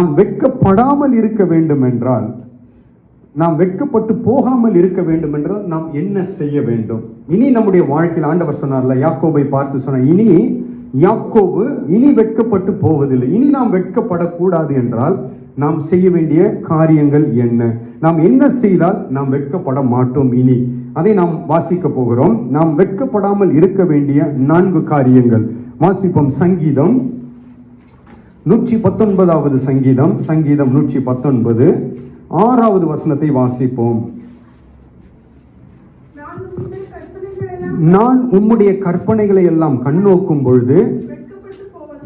நாம் வெட்கப்படாமல் இருக்க வேண்டும் என்றால் நாம் வெட்கப்பட்டு போகாமல் இருக்க வேண்டும் என்றால் நாம் என்ன செய்ய வேண்டும்? இனி நம்முடைய வாழ்க்கையில் ஆண்டவர் சொன்னார்ல யாக்கோபை பார்த்து சொன்னார் இனி யாக்கோபு இனி வெட்கப்பட்டு போவதில்லை. இனி நாம் வெட்கப்படக்கூடாது என்றால் நாம் செய்ய வேண்டிய காரியங்கள் என்ன? நாம் என்ன செய்தால் நாம் வெட்கப்பட மாட்டோம் இனி? அதை நாம் வாசிக்க போகிறோம். நாம் வெட்கப்படாமல் இருக்க வேண்டிய நான்கு காரியங்கள். வாசிப்போம் சங்கீதம். நூற்றி பத்தொன்பதாவது சங்கீதம் சங்கீதம் நூற்றி பத்தொன்பது ஆறாவது வசனத்தை வாசிப்போம். நான் உம்முடைய கற்பனைகளை எல்லாம் கண்ணோக்கும் பொழுது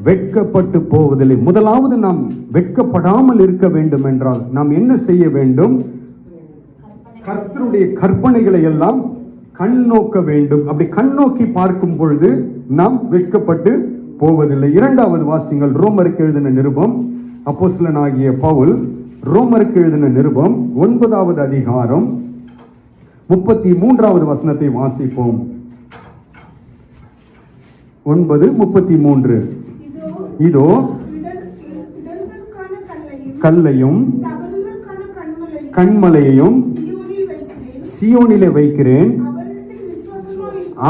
வெட்கப்பட்டு போவதில்லை. முதலாவது நாம் வெட்கப்படாமல் இருக்க வேண்டும் என்றால் நாம் என்ன செய்ய வேண்டும்? கர்த்தருடைய கற்பனைகளை எல்லாம் கண் நோக்க வேண்டும். அப்படி கண்ணோக்கி பார்க்கும் பொழுது நாம் வெட்கப்பட்டு போவதில்லை. இரண்டாவது வாசிங்கள் ரோமருக்கு எழுதின நிருபம் அப்போஸ்தலனாகிய பவுல் ரோமருக்கு எழுதின நிருபம் ஒன்பதாவது அதிகாரம் முப்பத்தி மூன்றாவது வசனத்தை வாசிப்போம். ஒன்பது முப்பத்தி மூன்று இதோ கல்லையும் கண்மலையையும் சியோனில் வைக்கிறேன்.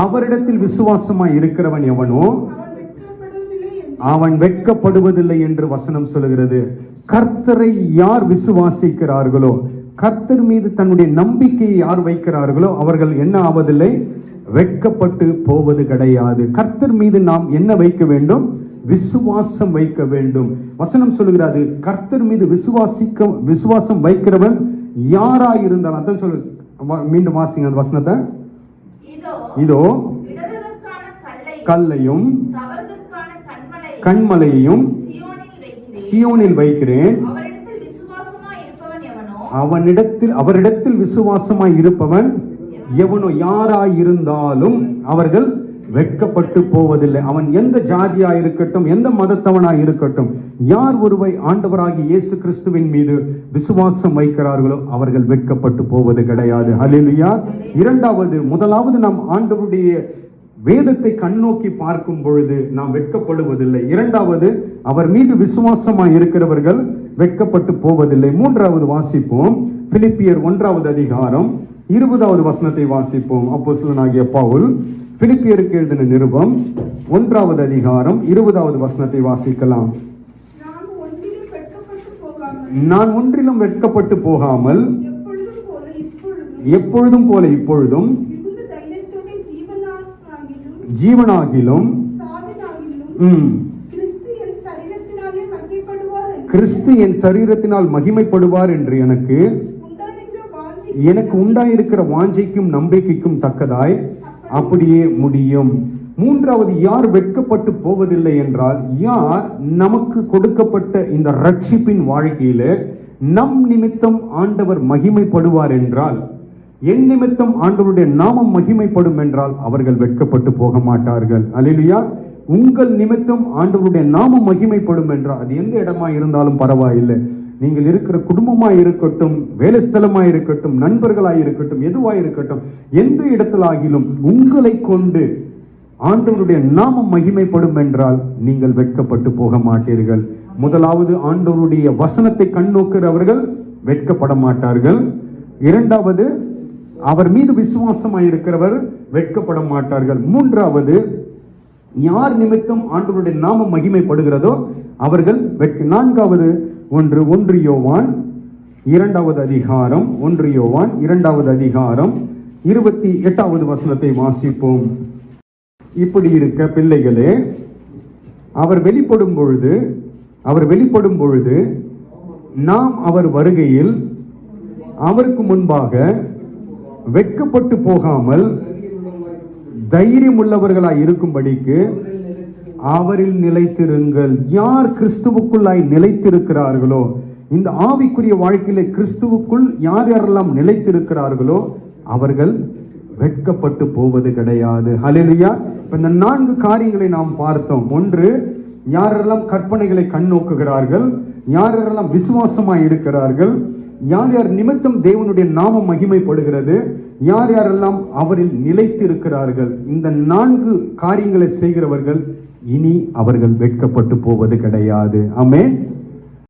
அவரிடத்தில் விசுவாசமாய் இருக்கிறவன் எவனோ? அவன் வெட்கப்படுவதில்லை என்று வசனம் சொல்கிறது கர்த்தரை யார் விசுவாசிக்கிறார்களோ கர்த்தர் மீது தன்னுடைய நம்பிக்கையை யார் வைக்கிறார்களோ அவர்கள் என்ன ஆவதில்லை? வெட்கப்பட்டு போவது கிடையாது. கர்த்தர் மீது நாம் என்ன வைக்க வேண்டும்? விசுவாசம் வைக்க வேண்டும். வசனம் சொல்லுகிறது கர்த்தர் மீது விசுவாசிக்க விசுவாசம் வைக்கிறவன் யாராய் இருந்தாலும் அதான் சொல்லு மீண்டும் வாசிங்க அந்த வசனத்தை. இதோ கல்லையும் கண்மலையையும் சியோனில் வைக்கிறேன். அவனிடத்தில் அவரிடத்தில் விசுவாசமாய் இருப்பவன் எவனோ? யாராய் இருந்தாலும் அவர்கள் வெட்கப்பட்டு போவதில்லை. அவன் எந்த ஜாதியாய் இருக்கட்டும் எந்த மதத்தவனாய் இருக்கட்டும் யார் ஒருவை ஆண்டவராகி இயேசு கிறிஸ்துவின் மீது விசுவாசம் வைக்கிறார்களோ அவர்கள் வெட்கப்பட்டு போவது கிடையாது. ஹalleluya இரண்டாவது முதலாவது நாம் ஆண்டவருடைய வேதத்தை கண்ணோக்கி பார்க்கும் பொழுது நாம் வெட்கப்படுவதில்லை. இரண்டாவது அவர் மீது விசுவாசமாய் இருக்கிறவர்கள் வெட்கப்பட்டு போவதில்லை. மூன்றாவது வாசிப்போம். பிலிப்பியர் ஒன்றாவது அதிகாரம் இருபதாவது வசனத்தை வாசிப்போம். அப்போஸ்தலனாகிய பவுல் பிலிப்பியருக்கு எழுதின நிருபம் ஒன்றாவது அதிகாரம் இருபதாவது வசனத்தை வாசிக்கலாம். நான் ஒன்றிலும் வெட்கப்பட்டு போகாமல் எப்பொழுதும் போல இப்பொழுதும் எப்பொழுதும் போல இப்பொழுதும் மிகுந்த தைரியத்தோட ஜீவனாகிலும் கிறிஸ்து என் சரீரத்தினாலே மகிமைப்படுவார் என்று. எனக்கு எனக்கு உண்டாயிருக்கிற வாஞ்சைக்கும் நம்பிக்கைக்கும் தக்கதாய் அப்படியே முடியும். மூன்றாவது யார் வெட்கப்பட்டு போவதில்லை என்றால் யார் நமக்கு கொடுக்கப்பட்ட இந்த ரட்சிப்பின் வாழ்க்கையில நம் நிமித்தம் ஆண்டவர் மகிமைப்படுவார் என்றால் என் நிமித்தம் ஆண்டவருடைய நாமம் மகிமைப்படும் என்றால் அவர்கள் வெட்கப்பட்டு போக மாட்டார்கள். அல்லேலூயா. உங்கள் நிமித்தம் ஆண்டவருடைய நாமம் மகிமைப்படும் என்றால் அது எந்த இடமா இருந்தாலும் பரவாயில்லை. நீங்கள் இருக்கிற குடும்பமா இருக்கட்டும் வேலைஸ்தலமா இருக்கட்டும் நண்பர்களாய் இருக்கட்டும் எதுவாய் இருக்கட்டும் எந்த இடத்திலாகிலும் உங்களை கொண்டு ஆண்டவருடைய நாமம் மகிமைப்படும் என்றால் நீங்கள் வெட்கப்பட்டு போக மாட்டீர்கள். முதலாவது ஆண்டவருடைய வசனத்தை கண்ணோக்கிறவர்கள் வெட்கப்பட மாட்டார்கள். இரண்டாவது அவர் மீது விசுவாசமாய் இருக்கிறவர் வெட்கப்பட மாட்டார்கள். மூன்றாவது யார் நிமித்தம் ஆண்டவருடைய நாமம் மகிமைப்படுகிறதோ அவர்கள் வெட்க நான்காவது ஒன்று ஒன்று யோவான் இரண்டாவது அதிகாரம் ஒன்று யோவான் இரண்டாவது அதிகாரம் இருபத்தி எட்டாவது வசனத்தை வாசிப்போம். இப்படி இருக்க பிள்ளைகளே அவர் வெளிப்படும் பொழுது அவர் வெளிப்படும் பொழுது நாம் அவர் வருகையில் அவருக்கு முன்பாக வெட்கப்பட்டு போகாமல் தைரியம் உள்ளவர்களாய் இருக்கும்படிக்கு அவரில் நிலைத்திருங்கள். யார் கிறிஸ்துவுக்குள்ளாய் நிலைத்திருக்கிறார்களோ இந்த ஆவிக்குரிய வாழ்க்கையில கிறிஸ்துவுக்குள் யார் யாரெல்லாம் நிலைத்திருக்கிறார்களோ அவர்கள் வெட்கப்பட்டு போவது கிடையாது. ஹalleluya இப்போ இந்த நான்கு காரியங்களை நாம் பார்த்தோம். ஒன்று யாரெல்லாம் கற்பனைகளை கண்ணோக்குகிறார்கள் யாரெல்லாம் விசுவாசமாய் இருக்கிறார்கள் யார் யார் நிமித்தம் தேவனுடைய நாமம் மகிமைப்படுகிறது யார் யாரெல்லாம் அவரில் நிலைத்து இருக்கிறார்கள் இந்த நான்கு காரியங்களை செய்கிறவர்கள் இனி அவர்கள் வெட்கப்பட்டு போவது கிடையாது. ஆமென்.